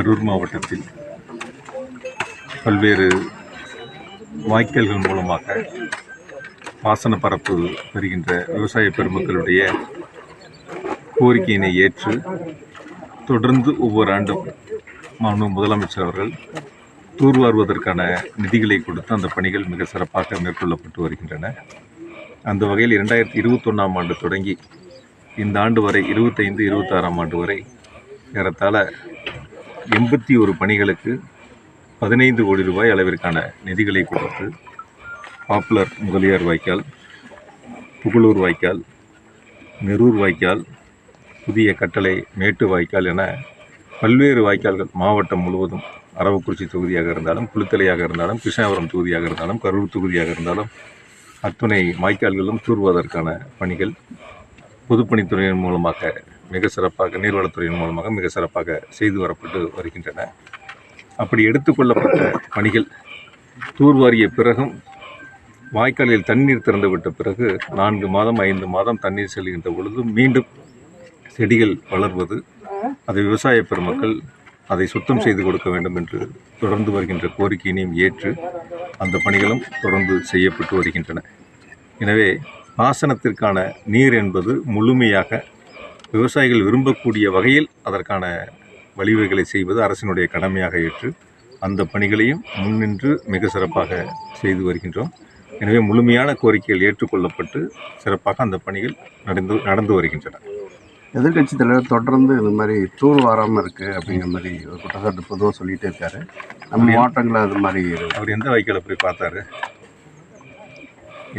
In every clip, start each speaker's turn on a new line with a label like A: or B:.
A: கரூர் மாவட்டத்தில் பல்வேறு வாய்க்கால்கள் மூலமாக பாசன பரப்பு பெறுகின்ற விவசாய பெருமக்களுடைய கோரிக்கையினை ஏற்று தொடர்ந்து ஒவ்வொரு ஆண்டும் மாண்பு முதலமைச்சர் அவர்கள் தூர்வாருவதற்கான நிதிகளை கொடுத்து அந்த பணிகள் மிக சிறப்பாக மேற்கொள்ளப்பட்டு வருகின்றன. அந்த வகையில் இரண்டாயிரத்தி இருபத்தொன்னாம் ஆண்டு தொடங்கி இந்த ஆண்டு வரை இருபத்தைந்து இருபத்தாறாம் ஆண்டு வரை ஏறத்தாழ எண்பத்தி ஒரு பணிகளுக்கு பதினைந்து கோடி ரூபாய் அளவிற்கான நிதிகளை கொடுத்து பாப்புலர் முதலியார் வாய்க்கால் புகழூர் வாய்க்கால் நெரூர் வாய்க்கால் புதிய கட்டளை மேட்டு வாய்க்கால் என பல்வேறு வாய்க்கால்கள் மாவட்டம் முழுவதும் அரவக்குறிச்சி தொகுதியாக இருந்தாலும் குளித்தலையாக இருந்தாலும் கிருஷ்ணாபுரம் தொகுதியாக இருந்தாலும் கரூர் தொகுதியாக இருந்தாலும் அத்துணை வாய்க்கால்களும் தூர்வதற்கான பணிகள் பொதுப்பணித்துறையின் மூலமாக மிக சிறப்பாக நீர்வளத்துறையின் மூலமாக மிக சிறப்பாக செய்து வரப்பட்டு வருகின்றன. அப்படி எடுத்துக்கொள்ளப்பட்ட பணிகள் தூர்வாரிய பிறகும் வாய்க்காலில் தண்ணீர் திறந்துவிட்ட பிறகு நான்கு மாதம் ஐந்து மாதம் தண்ணீர் செல்கின்ற பொழுது மீண்டும் செடிகள் வளர்வது அதை விவசாய பெருமக்கள் அதை சுத்தம் செய்து கொடுக்க வேண்டும் என்று தொடர்ந்து வருகின்ற கோரிக்கையினையும் ஏற்று அந்த பணிகளும் தொடர்ந்து செய்யப்பட்டு வருகின்றன. எனவே பாசனத்திற்கான நீர் என்பது முழுமையாக விவசாயிகள் விரும்பக்கூடிய வகையில் அதற்கான வழிவகைகளை செய்வது அரசினுடைய கடமையாக ஏற்று அந்த பணிகளையும் முன்னின்று மிக சிறப்பாக செய்து வருகின்றோம். எனவே முழுமையான கோரிக்கைகள் ஏற்றுக்கொள்ளப்பட்டு சிறப்பாக அந்த பணிகள் நடந்து நடந்து வருகின்றன.
B: எதிர்க்கட்சி தலைவர் தொடர்ந்து இந்த மாதிரி தூர் வாராமல் இருக்கு அப்படிங்கிற மாதிரி ஒரு குற்றச்சாட்டு பொதுவாக சொல்லிட்டே இருக்காரு. நம்ம மாவட்டங்களில் அது மாதிரி
A: அவர் எந்த வாய்க்காலை போய் பார்த்தாரு?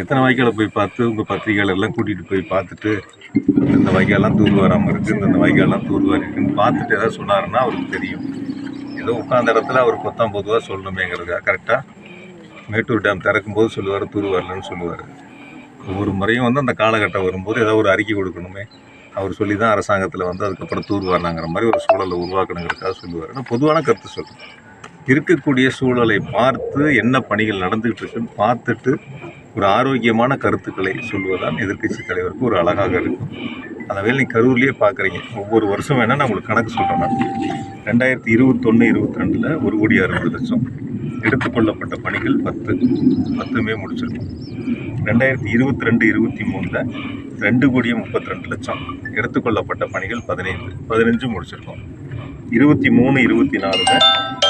A: எத்தனை வாய்க்காலை போய் பார்த்து உங்கள் பத்திரிகையாளர்லாம் கூட்டிகிட்டு போய் பார்த்துட்டு இந்த வைகாலாம் தூர் வராமல் இருக்குது இந்த வைகாலாம் தூர் இருக்குன்னு பார்த்துட்டு ஏதாவது சொன்னாருன்னா அவருக்கு தெரியும். ஏதோ உட்காந்த இடத்துல அவர் பொத்தாம் பொதுவாக சொல்லணுமேங்கிறதுக்காக கரெக்டாக மேட்டூர் டேம் திறக்கும்போது சொல்லுவார் தூர் வரலன்னு சொல்லுவார். ஒவ்வொரு முறையும் வந்து அந்த காலகட்டம் வரும்போது ஏதாவது ஒரு அறிக்கை கொடுக்கணுமே. அவர் சொல்லி தான் அரசாங்கத்தில் வந்து அதுக்கப்புறம் தூர் வரலாங்கிற மாதிரி ஒரு சூழலை உருவாக்கணுங்கிறதுக்காக சொல்லுவார். ஆனால் பொதுவான கருத்து சொல்லுவேன் இருக்கக்கூடிய சூழலை பார்த்து என்ன பணிகள் நடந்துகிட்டு இருக்குன்னு பார்த்துட்டு ஒரு ஆரோக்கியமான கருத்துக்களை சொல்வதுதான் எதிர்க்கட்சி தலைவருக்கு ஒரு அழகாக இருக்கும். அதனால் நீ கரூர்லேயே பார்க்குறீங்க ஒவ்வொரு வருஷம் வேணால் நான் உங்களுக்கு கணக்கு சொல்கிறேன் நான். ரெண்டாயிரத்தி இருபத்தொன்று இருபத்தி ரெண்டில் ஒரு கோடி அறுபது லட்சம் எடுத்துக்கொள்ளப்பட்ட பணிகள் பத்து. பத்துமே முடிச்சிருக்கோம். ரெண்டாயிரத்தி இருபத்தி ரெண்டு இருபத்தி மூணில் ரெண்டு கோடியே முப்பத்தி ரெண்டு லட்சம் எடுத்துக்கொள்ளப்பட்ட பணிகள் பதினைந்து பதினஞ்சு முடிச்சிருக்கோம். இருபத்தி மூணு இருபத்தி நாலில்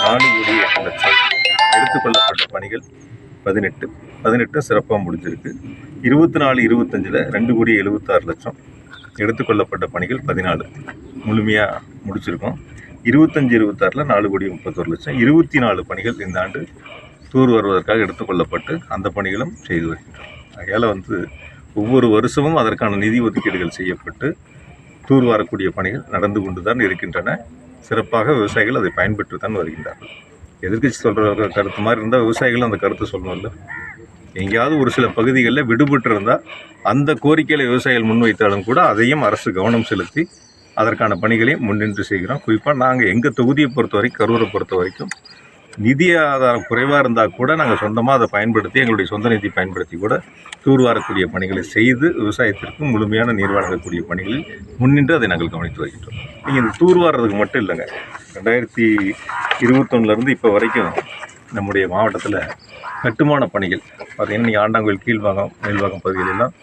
A: நாலு கோடி எட்டு லட்சம் எடுத்துக்கொள்ளப்பட்ட பணிகள் பதினெட்டு. பதினெட்டு சிறப்பாக முடிஞ்சிருக்கு. இருபத்தி நாலு இருபத்தஞ்சில் ரெண்டு கோடி எழுபத்தாறு லட்சம். எடுத்துக்கொள்ளப்பட்ட பணிகள் பதினாலு. முழுமையாக முடிச்சிருக்கோம். இருபத்தஞ்சி இருபத்தாறில் நாலு கோடி முப்பத்தொரு லட்சம். இருபத்தி நாலு பணிகள் இந்த ஆண்டு தூர் வருவதற்காக எடுத்துக்கொள்ளப்பட்டு அந்த பணிகளும் செய்து வருகின்றோம் ஆகையால் வந்து ஒவ்வொரு வருஷமும் அதற்கான நிதி ஒதுக்கீடுகள் செய்யப்பட்டு தூர் வரக்கூடிய பணிகள் நடந்து கொண்டு தான் இருக்கின்றன. சிறப்பாக விவசாயிகள் அதை பயன்பெற்று தான் வருகின்றார்கள். எதிர்க்கட்சி சொல்கிற கருத்து மாதிரி இருந்தால் விவசாயிகளும் அந்த கருத்தை சொல்லணும்ல. எங்கேயாவது ஒரு சில பகுதிகளில் விடுபட்டு இருந்தால் அந்த கோரிக்கைகளை விவசாயிகள் முன்வைத்தாலும் கூட அதையும் அரசு கவனம் செலுத்தி அதற்கான பணிகளையும் முன்னின்று செய்கிறோம். குறிப்பாக நாங்கள் எங்கள் தொகுதியை பொறுத்த வரைக்கும் கரூரை பொறுத்த வரைக்கும் நிதி ஆதாரம் குறைவாக இருந்தால் கூட நாங்கள் சொந்தமாக அதை பயன்படுத்தி எங்களுடைய சொந்த நிதி பயன்படுத்தி கூட தூர்வாரக்கூடிய பணிகளை செய்து விவசாயத்திற்கு முழுமையான நீர் வழங்கக்கூடிய பணிகளில் முன்னின்று அதை நாங்கள் கவனித்து வருகின்றோம். நீங்கள் இந்த தூர்வாரதுக்கு மட்டும் இல்லைங்க. ரெண்டாயிரத்தி இருபத்தொன்னுலேருந்து இப்போ வரைக்கும் நம்முடைய மாவட்டத்தில் கட்டுமான பணிகள் பார்த்திங்கன்னா நீங்கள் ஆண்டாங்கோயில் கீழ்வாகம் மேல்வாகம் பகுதிகளெல்லாம்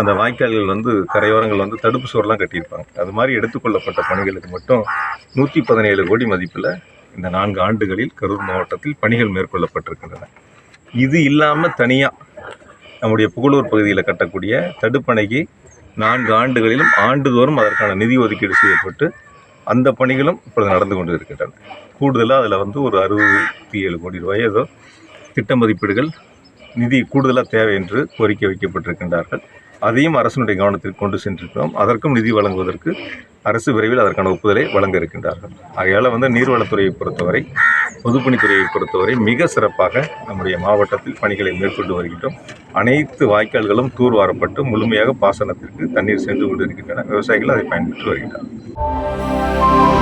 A: அந்த வாய்க்கால்கள் வந்து கரையோரங்கள் வந்து தடுப்பு சுவர்லாம் கட்டியிருப்பாங்க. அது மாதிரி எடுத்துக்கொள்ளப்பட்ட பணிகளுக்கு மட்டும் நூற்றி பதினேழு கோடி மதிப்பில் இந்த நான்கு ஆண்டுகளில் கரூர் மாவட்டத்தில் பணிகள் மேற்கொள்ளப்பட்டிருக்கின்றன. இது இல்லாமல் தனியாக நம்முடைய புகழூர் பகுதியில் கட்டக்கூடிய தடுப்பணைக்கு நான்கு ஆண்டுகளிலும் ஆண்டுதோறும் அதற்கான நிதி ஒதுக்கீடு செய்யப்பட்டு அந்த பணிகளும் இப்பொழுது நடந்து கொண்டு இருக்கின்றன கூடுதலாக அதில் வந்து ஒரு அறுபத்தி ஏழு கோடி ரூபாய் ஏதோ திட்ட மதிப்பீடுகள் நிதி கூடுதலாக தேவை என்று கோரிக்கை வைக்கப்பட்டிருக்கின்றார்கள். அதையும் அரசினுடைய கவனத்திற்கு கொண்டு சென்றிருக்கிறோம். அதற்கும் நிதி வழங்குவதற்கு அரசு விரைவில் அதற்கான ஒப்புதலை வழங்க இருக்கின்றார்கள். ஆகையால் வந்து நீர்வளத்துறையை பொறுத்தவரை பொதுப்பணித்துறையை பொறுத்தவரை மிக சிறப்பாக நம்முடைய மாவட்டத்தில் பணிகளை மேற்கொண்டு வருகின்றோம். அனைத்து வாய்க்கால்களும் தூர்வாரப்பட்டு முழுமையாக பாசனத்திற்கு தண்ணீர் சென்று கொண்டிருக்கின்றன. விவசாயிகள் அதை பயன்பெற்று வருகின்றனர்